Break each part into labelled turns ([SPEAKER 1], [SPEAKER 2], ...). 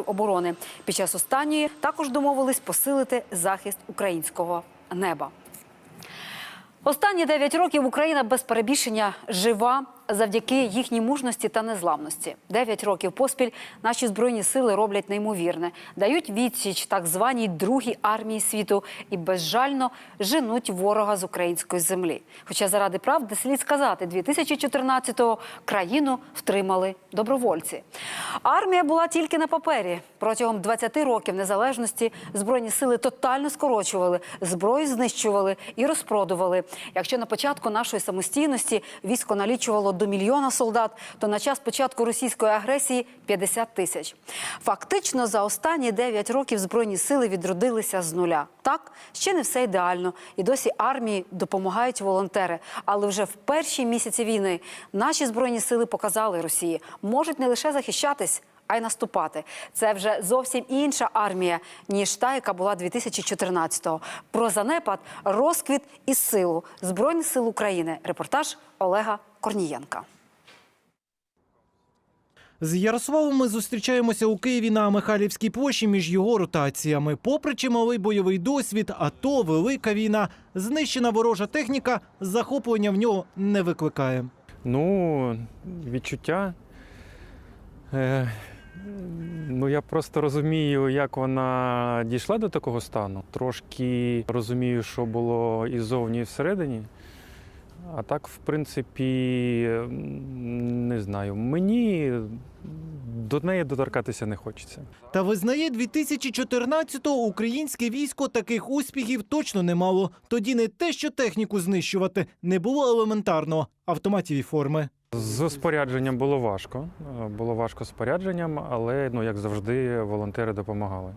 [SPEAKER 1] оборони. Під час останньої також домовились посилити захист українського неба. Останні 9 років Україна без перебільшення жива завдяки їхній мужності та незламності. 9 років поспіль наші збройні сили роблять неймовірне, дають відсіч так званій другій армії світу і безжально женуть ворога з української землі. Хоча заради правди слід сказати, 2014-го країну втримали добровольці. Армія була тільки на папері. Протягом 20 років незалежності збройні сили тотально скорочували, зброю знищували і розпродували. Якщо на початку нашої самостійності військо налічувало до мільйона солдат, то на час початку російської агресії 50 тисяч. Фактично за останні 9 років збройні сили відродилися з нуля. Так, ще не все ідеально, і досі армії допомагають волонтери. Але вже в перші місяці війни наші збройні сили показали Росії, можуть не лише захищатись. А й наступати це вже зовсім інша армія ніж та, яка була 2014-го. Про занепад, розквіт і силу збройних сил України. Репортаж Олега Корнієнка.
[SPEAKER 2] З Ярославом ми зустрічаємося у Києві на Михайлівській площі між його ротаціями. Попри чималий бойовий досвід, АТО, велика війна, знищена ворожа техніка, захоплення в нього не викликає.
[SPEAKER 3] Ну, відчуття. Е, ну, я просто розумію, як вона дійшла до такого стану. Трошки розумію, що було і ззовні, і всередині. А так, в принципі, не знаю. Мені до неї доторкатися не хочеться.
[SPEAKER 2] Та визнає 2014-го українське військо таких успіхів точно не мало. Тоді не те, що техніку знищувати, не було елементарного автоматів і форми.
[SPEAKER 3] З спорядженням було важко. Було важко з спорядженням, але ну, як завжди, волонтери допомагали.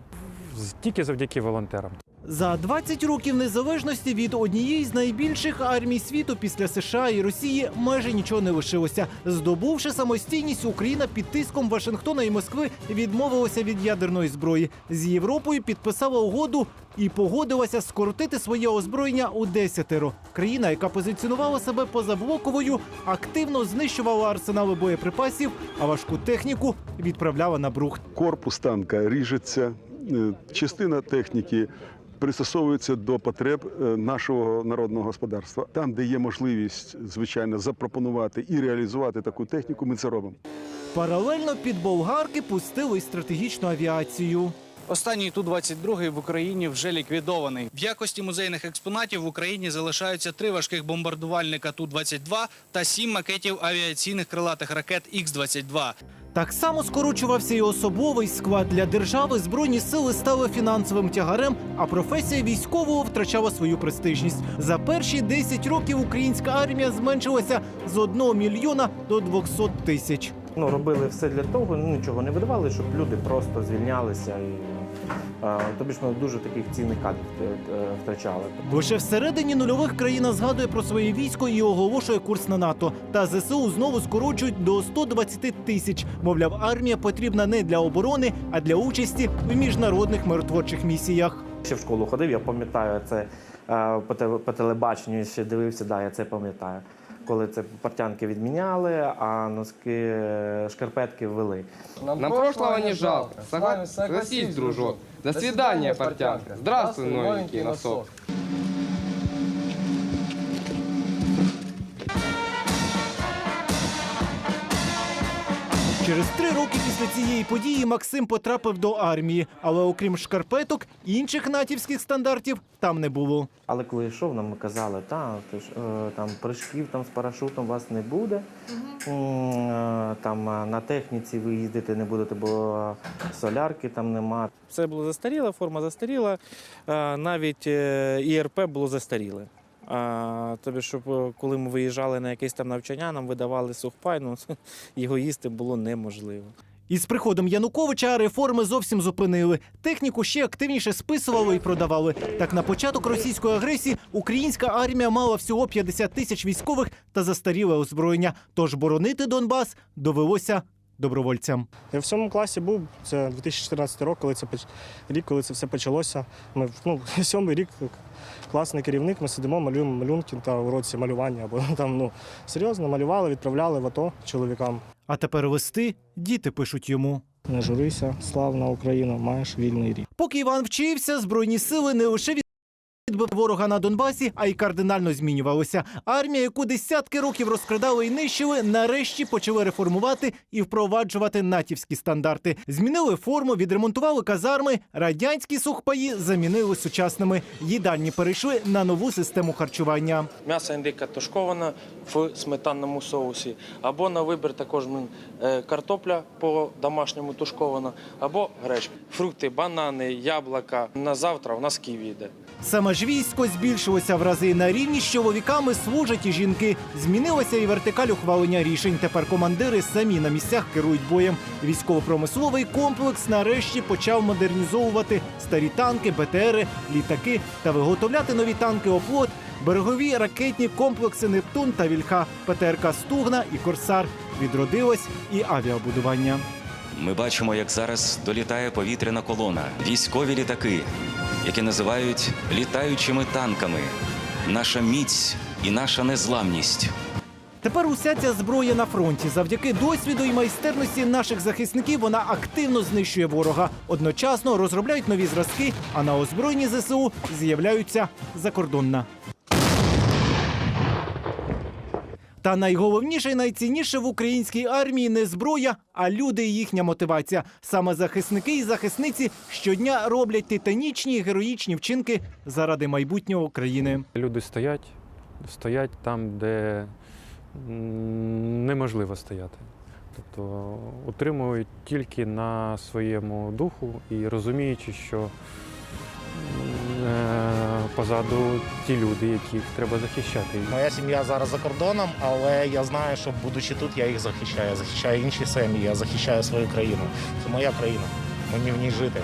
[SPEAKER 3] Тільки завдяки волонтерам.
[SPEAKER 2] За 20 років незалежності від однієї з найбільших армій світу після США і Росії майже нічого не лишилося. Здобувши самостійність, Україна під тиском Вашингтона і Москви відмовилася від ядерної зброї. З Європою підписала угоду і погодилася скоротити своє озброєння у десятеро. Країна, яка позиціонувала себе позаблоковою, активно знищувала арсенали боєприпасів, а важку техніку відправляла на брухт.
[SPEAKER 4] корпус танка ріжеться, е, частина техніки пристосовується до потреб е, нашого народного господарства. Там, де є можливість, звичайно, запропонувати і реалізувати таку техніку, ми це робимо.
[SPEAKER 2] Паралельно під болгарки пустили й стратегічну авіацію.
[SPEAKER 5] Останній Ту-22 в Україні вже ліквідований. В якості музейних експонатів в Україні залишаються три важких бомбардувальника Ту-22 та сім макетів авіаційних крилатих ракет Х-22.
[SPEAKER 2] Так само скорочувався і особовий склад для держави. Збройні сили стали фінансовим тягарем, а професія військового втрачала свою престижність. За перші 10 років українська армія зменшилася з 1 мільйона до 200 тисяч.
[SPEAKER 6] ну, робили все для того, нічого не видавали, щоб люди просто звільнялися. І, тобі ж ми дуже таких цінних кадрів е, е, втрачали.
[SPEAKER 2] Лише всередині нульових країна згадує про своє військо і оголошує курс на НАТО. Та ЗСУ знову скорочують до 120 тисяч. Мовляв, армія потрібна не для оборони, а для участі в міжнародних миротворчих місіях.
[SPEAKER 6] Ще в школу ходив, я пам'ятаю це е, по телебаченню ще дивився, да, я це пам'ятаю. Коли це портянки відміняли, а носки е, шкарпетки ввели.
[SPEAKER 7] Нам прошлого не жалко. Согла- Согласись, дружок. До свидания, портянка. Здравствуй, новенький носок.
[SPEAKER 2] Через три роки після цієї події Максим потрапив до армії, але окрім шкарпеток, інших натівських стандартів там не було.
[SPEAKER 6] Але коли йшов, нам казали, та ти ж, е, там прыжків там з парашутом вас не буде. Е, Там е, на техніці ви їздити не будете, бо солярки там нема.
[SPEAKER 8] Все було застаріле, форма застаріла, е, навіть е, ІРП було застаріле. Тобі, щоб е, коли ми виїжджали на якесь там навчання, нам видавали сухпай, ну його їсти було неможливо.
[SPEAKER 2] Із приходом Януковича реформи зовсім зупинили. Техніку ще активніше списували і продавали. Так на початок російської агресії українська армія мала всього 50 тисяч військових та застаріле озброєння. Тож боронити Донбас довелося добровольцям.
[SPEAKER 9] Я в сьомому класі був, це 2014 рік, коли це рік, коли це все почалося. Ми ну, сьомий рік класний керівник, ми сидимо, малюємо малюнки та уроці малювання. Або там ну серйозно малювали, відправляли в АТО чоловікам.
[SPEAKER 2] А тепер листи діти пишуть йому.
[SPEAKER 9] Не журися, славна Україна, маєш вільний рік.
[SPEAKER 2] Поки Іван вчився, збройні сили не лише від- відбили ворога на Донбасі, а й кардинально змінювалися. Армія, яку десятки років розкрадали і нищили, нарешті почали реформувати і впроваджувати натівські стандарти. Змінили форму, відремонтували казарми. Радянські сухпаї замінили сучасними. Їдальні перейшли на нову систему харчування.
[SPEAKER 10] М'ясо індика тушковане в сметанному соусі, або на вибір також е, картопля по домашньому тушкована, або гречка. Фрукти, банани, яблука. На завтра у нас ківі йде.
[SPEAKER 2] Саме військо збільшилося в рази на рівні з чоловіками служать і жінки. Змінилася і вертикаль ухвалення рішень. Тепер командири самі на місцях керують боєм. Військово-промисловий комплекс нарешті почав модернізовувати старі танки, БТРи, літаки та виготовляти нові танки оплот, берегові ракетні комплекси Нептун та Вільха, ПТРК Стугна і Корсар. Відродилось і авіабудування.
[SPEAKER 11] Ми бачимо, як зараз долітає повітряна колона, військові літаки, які називають літаючими танками. Наша міць і наша незламність.
[SPEAKER 2] Тепер уся ця зброя на фронті. Завдяки досвіду і майстерності наших захисників вона активно знищує ворога. Одночасно розробляють нові зразки, а на озброєнні ЗСУ з'являються закордонна. Та найголовніше і найцінніше в українській армії не зброя, а люди і їхня мотивація. Саме захисники і захисниці щодня роблять титанічні і героїчні вчинки заради майбутнього України.
[SPEAKER 3] Люди стоять, стоять там, де неможливо стояти. Тобто утримують тільки на своєму духу і розуміючи, що е, позаду ті люди, яких треба захищати.
[SPEAKER 12] Моя сім'я зараз за кордоном, але я знаю, що будучи тут, я їх захищаю. Я захищаю інші сім'ї, я захищаю свою країну. Це моя країна. Мені в ній жити.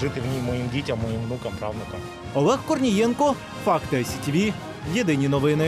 [SPEAKER 12] Жити в ній моїм дітям, моїм внукам, правнукам.
[SPEAKER 2] Олег Корнієнко, Факти СІТВ, Єдині новини.